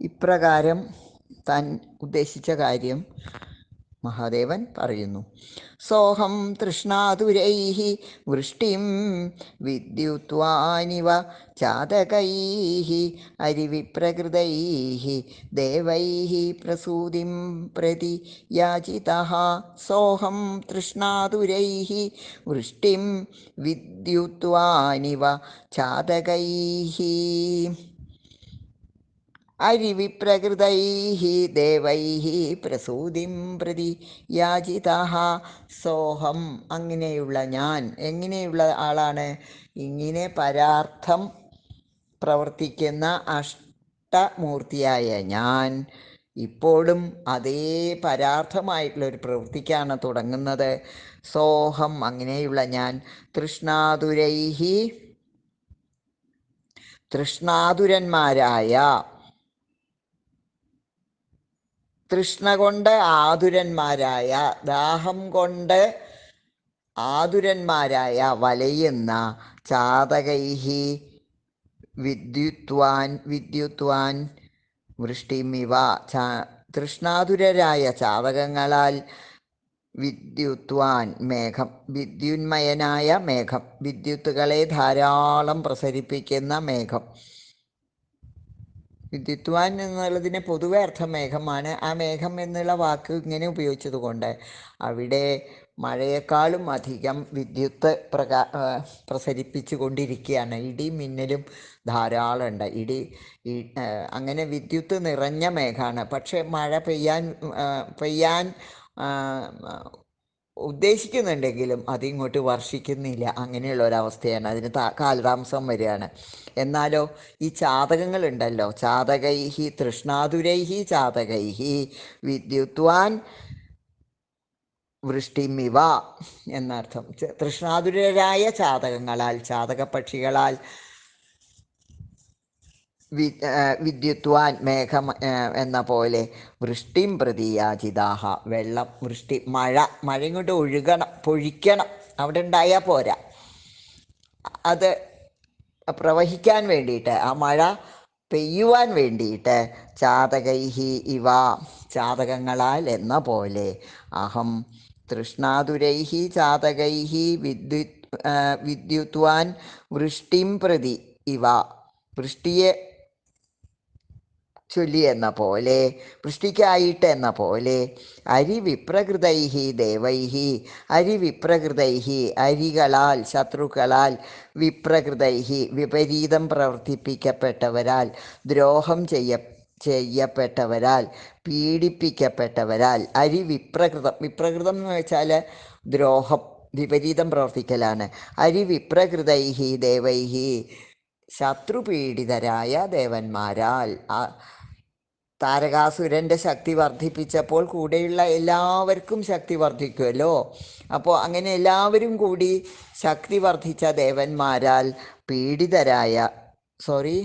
ഇപ്രകാരം താൻ ഉദ്ദേശിച്ച കാര്യം മഹാദേവൻ പറയുന്നു. സോഹം തൃഷ്ണാതുരൈ വൃഷ്ടിം വിദ്യുത്വാനിവ ചാതകൈ അരിവിപ്രകൃതൈ ദേവൈ പ്രസൂതിം പ്രതി യാചിത സോഹം തൃഷ്ണാതുരൈ വൃഷ്ടിം വിദ്യുത്വാനിവ ചാതകൈ അരിവിപ്രകൃതൈ ദേവൈ പ്രസൂതിം പ്രതി യാചിത സോഹം. അങ്ങനെയുള്ള ഞാൻ എങ്ങനെയുള്ള ആളാണ്? ഇങ്ങനെ പരാർത്ഥം പ്രവർത്തിക്കുന്ന അഷ്ടമൂർത്തിയായ ഞാൻ ഇപ്പോഴും അതേ പരാർത്ഥമായിട്ടുള്ള ഒരു പ്രവൃത്തിക്കാണ് തുടങ്ങുന്നത്. സോഹം അങ്ങനെയുള്ള ഞാൻ. തൃഷ്ണാതുരൈഹി തൃഷ്ണാതുരന്മാരായ തൃഷ്ണ കൊണ്ട് ആതുരന്മാരായ ദാഹം കൊണ്ട് ആതുരന്മാരായ വലയുന്ന ചാതകൈഹി വിദ്യുത്വാൻ വിദ്യുത്വാൻ വൃഷ്ടിമിവ ചാ തൃഷ്ണാതുരരായ ചാതകങ്ങളാൽ വിദ്യുത്വാൻ മേഘം വിദ്യുന്മയനായ മേഘം വിദ്യുത്തുകളെ ധാരാളം പ്രസരിപ്പിക്കുന്ന മേഘം. വിദ്യുത്വാൻ എന്നുള്ളതിന് പൊതുവെ അർത്ഥം മേഘമാണ്. ആ മേഘം എന്നുള്ള വാക്ക് ഇങ്ങനെ ഉപയോഗിച്ചത് കൊണ്ട് അവിടെ മഴയേക്കാളും അധികം വിദ്യുത്ത് പ്രകാ പ്രസരിപ്പിച്ചു കൊണ്ടിരിക്കുകയാണ് ഇടി മിന്നലും ധാരാളം ഉണ്ട് ഇടി അങ്ങനെ വിദ്യുത്ത് നിറഞ്ഞ മേഘമാണ്. പക്ഷേ മഴ പെയ്യാൻ പെയ്യാൻ ഉദ്ദേശിക്കുന്നുണ്ടെങ്കിലും അതിങ്ങോട്ട് വർഷിക്കുന്നില്ല. അങ്ങനെയുള്ള ഒരവസ്ഥയാണ് അതിന് കാലതാമസം വരികയാണ്. എന്നാലോ ഈ ചാതകങ്ങൾ ഉണ്ടല്ലോ ചാതകൈഹി തൃഷ്ണാതുരൈഹി ചാതകൈഹി വിദ്യുത്വാൻ വൃഷ്ടിമിവ എന്നർത്ഥം. തൃഷ്ണാതുരരായ ചാതകങ്ങളാൽ ചാതകപക്ഷികളാൽ വി വിദ്യുത്വാൻ മേഘം എന്ന പോലെ വൃഷ്ടിം പ്രതിയാചിതാഹ വെള്ളം വൃഷ്ടി മഴ മഴയും കൊണ്ട് ഒഴുകണം പൊഴിക്കണം അവിടെ ഉണ്ടായാൽ പോരാ. അത് പ്രവഹിക്കാൻ വേണ്ടിയിട്ട് ആ മഴ പെയ്യുവാൻ വേണ്ടിയിട്ട് ചാതകൈഹി ഇവ ചാതകങ്ങളാൽ എന്ന പോലെ അഹം തൃഷ്ണാതുരൈഹി ചാതകൈഹി വിദ്യുത് വിദ്യുത്വാൻ വൃഷ്ടിം പ്രതി ഇവ വൃഷ്ടിയെ ചൊല്ലി എന്ന പോലെ വൃഷ്ടിക്കായിട്ട് എന്ന പോലെ അരിവിപ്രകൃതൈഹി ദേവൈഹി അരിവിപ്രകൃതൈഹി അരികളാൽ ശത്രുക്കളാൽ വിപ്രകൃതൈഹി വിപരീതം പ്രവർത്തിപ്പിക്കപ്പെട്ടവരാൽ ദ്രോഹം ചെയ്യ ചെയ്യപ്പെട്ടവരാൽ പീഡിപ്പിക്കപ്പെട്ടവരാൽ അരി വിപ്രകൃതം വിപ്രകൃതം എന്ന് വെച്ചാൽ ദ്രോഹം വിപരീതം പ്രവർത്തിക്കലാണ്. അരി വിപ്രകൃതൈഹി ദേവൈഹി ശത്രുപീഡിതരായ ദേവന്മാരാൽ ആ താരകാസുരന്റെ ശക്തി വർദ്ധിപ്പിച്ചപ്പോൾ കൂടെയുള്ള എല്ലാവർക്കും ശക്തി വർദ്ധിക്കുമല്ലോ അപ്പോൾ അങ്ങനെ എല്ലാവരും കൂടി ശക്തി വർദ്ധിച്ച ദേവന്മാരാൽ പീഡിതരായ സോറി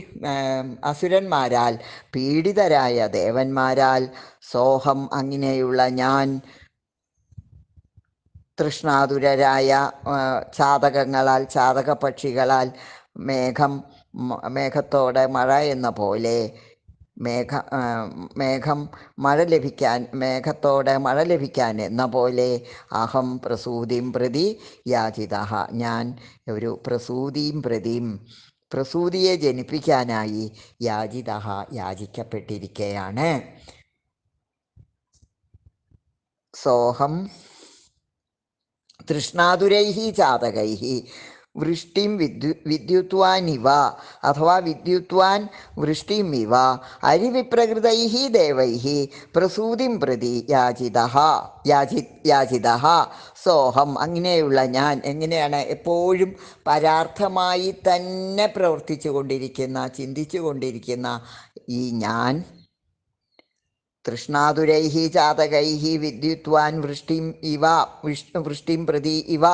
അസുരന്മാരാൽ പീഡിതരായ ദേവന്മാരാൽ സോഹം അങ്ങനെയുള്ള ഞാൻ തൃഷ്ണാതുരരായ ചാതകങ്ങളാൽ ചാതക പക്ഷികളാൽ മേഘം മേഘത്തോടെ മഴ എന്ന പോലെ മേഘ മേഘം മഴ ലഭിക്കാൻ മേഘത്തോടെ മഴ ലഭിക്കാൻ എന്ന പോലെ അഹം പ്രസൂതിം പ്രതി യാചിത ഞാൻ ഒരു പ്രസൂതിയും പ്രതിയും പ്രസൂതിയെ ജനിപ്പിക്കാനായി യാചിത യാചിക്കപ്പെട്ടിരിക്കുകയാണ് സോഹം തൃഷ്ണാതുരൈഹി ചാതകൈഹി വൃഷ്ടിം വിദ്യു വിദ്യുത്വാനിവ അഥവാ വിദ്യുത്വാൻ വൃഷ്ടിമിവ അരിവിപ്രകൃതൈ ദേവൈ പ്രസൂതിം പ്രതി യാചിത യാചി യാചിത സോഹം അങ്ങനെയുള്ള ഞാൻ എങ്ങനെയാണ് എപ്പോഴും പരാർത്ഥമായി തന്നെ പ്രവർത്തിച്ചു കൊണ്ടിരിക്കുന്ന ചിന്തിച്ചു കൊണ്ടിരിക്കുന്ന ഈ ഞാൻ. തൃഷ്ണാതുരൈഹി ചാതകൈഹി വിദ്യുത്വാൻ വൃഷ്ടിം ഇവ വൃഷ്ടിം പ്രതി ഇവ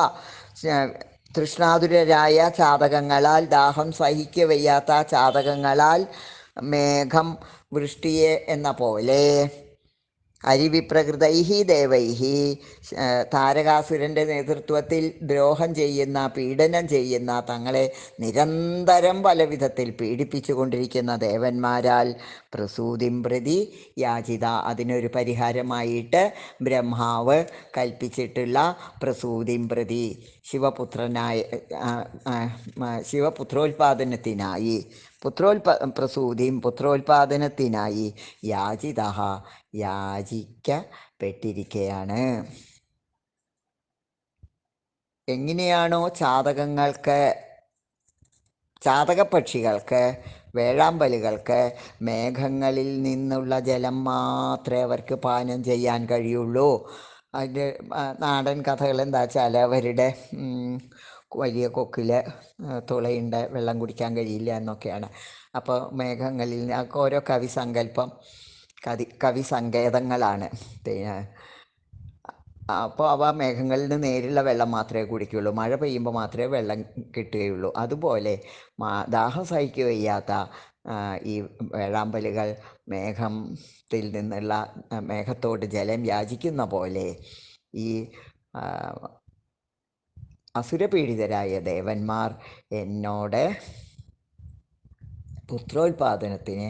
തൃഷ്ണാതുരരായ ചാതകങ്ങളാൽ ദാഹം സഹിക്കവയ്യാത്ത ചാതകങ്ങളാൽ മേഘം വൃഷ്ടിയെ എന്ന പോലെ. അരിവിപ്രകൃതൈഹി ദേവൈഹി. താരകാസുരന്റെ നേതൃത്വത്തിൽ ദ്രോഹം ചെയ്യുന്ന പീഡനം ചെയ്യുന്ന തങ്ങളെ നിരന്തരം പല വിധത്തിൽ പീഡിപ്പിച്ചു കൊണ്ടിരിക്കുന്ന ദേവന്മാരാൽ പ്രസൂതിം പ്രതി യാചിത. അതിനൊരു പരിഹാരമായിട്ട് ബ്രഹ്മാവ് കൽപ്പിച്ചിട്ടുള്ള പ്രസൂതിം പ്രതി ശിവപുത്രനായ ശിവപുത്രോൽപാദനത്തിനായി പുത്രോൽപ പ്രസൂതിയും പുത്രോൽപാദനത്തിനായി യാചിത യാചിക്കപ്പെട്ടിരിക്കുകയാണ് എങ്ങനെയാണോ ചാതകങ്ങൾക്ക് ചാതകപ്പക്ഷികൾക്ക് വേഴാമ്പലുകൾക്ക് മേഘങ്ങളിൽ നിന്നുള്ള ജലം മാത്രമേ അവർക്ക് പാനം ചെയ്യാൻ കഴിയുള്ളൂ. അതിന്റെ നാടൻ കഥകൾ എന്താ വെച്ചാൽ അവരുടെ വലിയ കൊക്കിൽ തുളയുണ്ട് വെള്ളം കുടിക്കാൻ കഴിയില്ല എന്നൊക്കെയാണ്. അപ്പോൾ മേഘങ്ങളിൽ ഓരോ കവി സങ്കല്പം കവി കവി സങ്കേതങ്ങളാണ് അപ്പോൾ അവ മേഘങ്ങളിൽ നിന്ന് നേരിള്ള വെള്ളം മാത്രമേ കുടിക്കുകയുള്ളൂ. മഴ പെയ്യുമ്പോൾ മാത്രമേ വെള്ളം കിട്ടുകയുള്ളൂ. അതുപോലെ ദാഹം സഹിക്കു വയ്യാത്ത ഈ വേഴാമ്പലുകൾ മേഘത്തിൽ നിന്നുള്ള മേഘത്തോട് ജലം യാചിക്കുന്ന പോലെ ഈ അസുരപീഡിതരായ ദേവന്മാർ എന്നോട് പുത്രോൽപാദനത്തിന്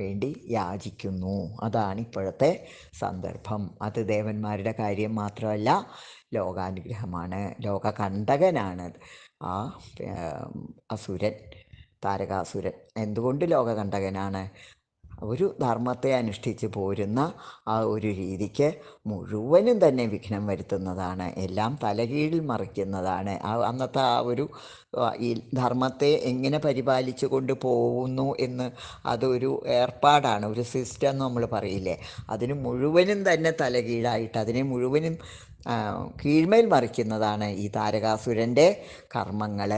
വേണ്ടി യാചിക്കുന്നു. അതാണ് ഇപ്പോഴത്തെ സന്ദർഭം. അത് ദേവന്മാരുടെ കാര്യം മാത്രമല്ല ലോകാനുഗ്രഹമാണ്. ലോകകണ്ടകനാണ് ആ അസുരൻ താരകാസുരൻ. എന്തുകൊണ്ട് ലോകകണ്ടകനാണ് ഒരു ധർമ്മത്തെ അനുഷ്ഠിച്ച് പോരുന്ന ആ ഒരു രീതിക്ക് മുഴുവനും തന്നെ വിഘ്നം വരുത്തുന്നതാണ്. എല്ലാം തലകീഴിൽ മറിക്കുന്നതാണ്. ആ അന്നത്തെ ആ ഒരു ഈ ധർമ്മത്തെ എങ്ങനെ പരിപാലിച്ചു കൊണ്ട് പോകുന്നു എന്ന് അതൊരു ഏർപ്പാടാണ്. ഒരു സിസ്റ്റം നമ്മൾ പറയില്ലേ. അതിന് മുഴുവനും തന്നെ തലകീഴായിട്ട് അതിനെ മുഴുവനും കീഴ്മേൽ മറിക്കുന്നതാണ് ഈ താരകാസുരന്റെ കർമ്മങ്ങൾ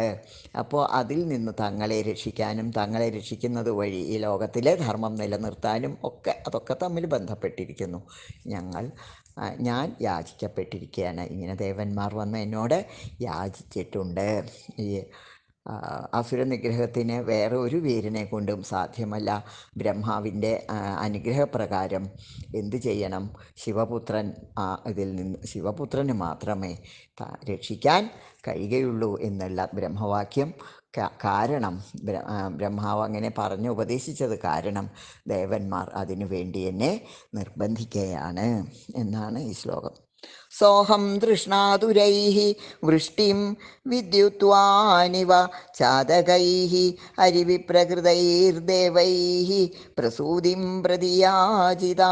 അപ്പോൾ അതിൽ നിന്ന് തങ്ങളെ രക്ഷിക്കാനും തങ്ങളെ രക്ഷിക്കുന്നത് വഴി ഈ ലോകത്തിലെ ധർമ്മം നിലനിർത്താനും ഒക്കെ അതൊക്കെ തമ്മിൽ ബന്ധപ്പെട്ടിരിക്കുന്നു. ഞങ്ങൾ ഞാൻ യാചിക്കപ്പെട്ടിരിക്കുകയാണ് ഇങ്ങനെ ദേവന്മാർ വന്ന് എന്നോട് യാചിച്ചിട്ടുണ്ട്. ഈ അസുര നിഗ്രഹത്തിന് വേറെ ഒരു വീരനെ കൊണ്ടും സാധ്യമല്ല. ബ്രഹ്മാവിന്റെ അനുഗ്രഹപ്രകാരം എന്തു ചെയ്യണം? ശിവപുത്രൻ ഇതിൽ നിന്ന് ശിവപുത്രന് മാത്രമേ രക്ഷിക്കാൻ കഴിയുകയുള്ളൂ എന്നുള്ള ബ്രഹ്മവാക്യം. കാരണം ബ്രഹ്മാവ് അങ്ങനെ പറഞ്ഞ് ഉപദേശിച്ചത് കാരണം ദേവന്മാർ അതിനു വേണ്ടി എന്നെ നിർബന്ധിക്കുകയാണ് എന്നാണ് ഈ ശ്ലോകം. സോഹം തൃഷ്ണാതുരൈ വൃഷ്ടിം വിദ്യുത്വാനിവ ചാതകൈ അരിവിപ്രകൃതൈർദേവൈ പ്രസൂതിം പ്രതിയാചിത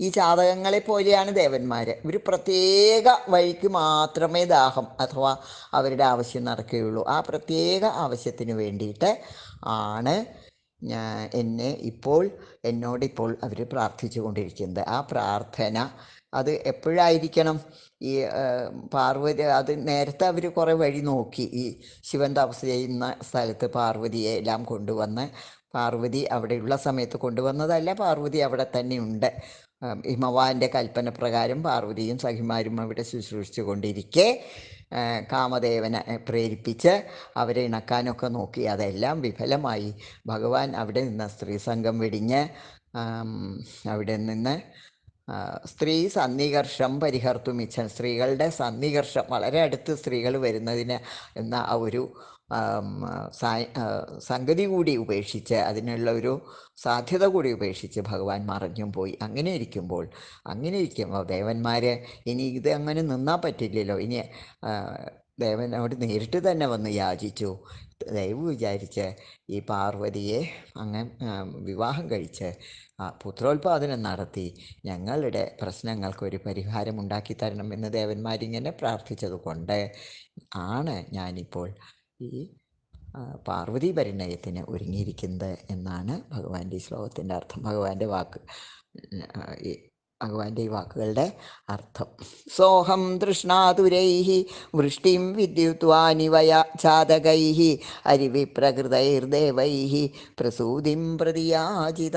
ഈ ചാതകങ്ങളെ പോലെയാണ് ദേവന്മാർ ഇവർ പ്രത്യേക വഴിക്ക് മാത്രമേ ദാഹം അഥവാ അവരുടെ ആവശ്യം നടക്കുകയുള്ളൂ. ആ പ്രത്യേക ആവശ്യത്തിന് വേണ്ടിയിട്ട് ആണ് ഞാൻ എന്നെ ഇപ്പോൾ എന്നോടിപ്പോൾ അവർ പ്രാർത്ഥിച്ചു കൊണ്ടിരിക്കുന്നത് ആ പ്രാർത്ഥന അത് എപ്പോഴായിരിക്കണം? ഈ പാർവതി അത് നേരത്തെ അവർ കുറേ വഴി നോക്കി. ഈ ശിവൻ തപസ് ചെയ്യുന്ന സ്ഥലത്ത് പാർവതിയെ എല്ലാം കൊണ്ടുവന്ന് പാർവതി അവിടെയുള്ള സമയത്ത് കൊണ്ടുവന്നതല്ല പാർവതി അവിടെ തന്നെ ഉണ്ട്. ആം, ഹിമവാന്റെ കൽപ്പന പ്രകാരം പാർവതിയും സഖിമാരും അവിടെ ശുശ്രൂഷിച്ചു കൊണ്ടിരിക്കെ കാമദേവനെ പ്രേരിപ്പിച്ച് അവരെ ഇണക്കാനൊക്കെ നോക്കി. അതെല്ലാം വിഫലമായി. ഭഗവാൻ അവിടെ നിന്ന് സ്ത്രീസംഘം വെടിഞ്ഞ് അവിടെ നിന്ന് സ്ത്രീ സന്നികർഷം പരിഹർത്തും ഇച്ഛൻ. സ്ത്രീകളുടെ സന്നികർഷം വളരെ അടുത്ത് സ്ത്രീകൾ വരുന്നതിന് എന്ന ഒരു സംഗതി കൂടി ഉപേക്ഷിച്ച് അതിനുള്ള ഒരു സാധ്യത കൂടി ഉപേക്ഷിച്ച് ഭഗവാൻ മറഞ്ഞും പോയി. അങ്ങനെ ഇരിക്കുമ്പോൾ അങ്ങനെ ഇരിക്കുമ്പോൾ ദേവന്മാർ ഇനി ഇത് അങ്ങനെ നിന്നാൽ പറ്റില്ലല്ലോ. ഇനി ദേവനോട് നേരിട്ട് തന്നെ വന്ന് യാചിച്ചു. ദൈവം വിചാരിച്ച് ഈ പാർവതിയെ അങ്ങനെ വിവാഹം കഴിച്ച് പുത്രോത്പാദനം നടത്തി. ഞങ്ങളുടെ പ്രശ്നങ്ങൾക്കൊരു പരിഹാരം ഉണ്ടാക്കി തരണം എന്ന് ദേവന്മാരിങ്ങനെ പ്രാർത്ഥിച്ചതുകൊണ്ട് ആണ് ഞാനിപ്പോൾ ഈ പാർവതി പരിണയത്തിന് ഒരുങ്ങിയിരിക്കുന്നത് എന്നാണ് ഭഗവാന്റെ ഈ ശ്ലോകത്തിന്റെ അർത്ഥം. ഭഗവാന്റെ വാക്ക് ഭഗവാന്റെ ഈ വാക്കുകളുടെ അർത്ഥം. സോഹം തൃഷ്ണാതുരൈ വൃഷ്ടിം വിദ്യുത്വാനിവയ ചാതകൈ അരിവിപ്രകൃതൈർദേവൈ പ്രസൂതിം പ്രതിയാചിത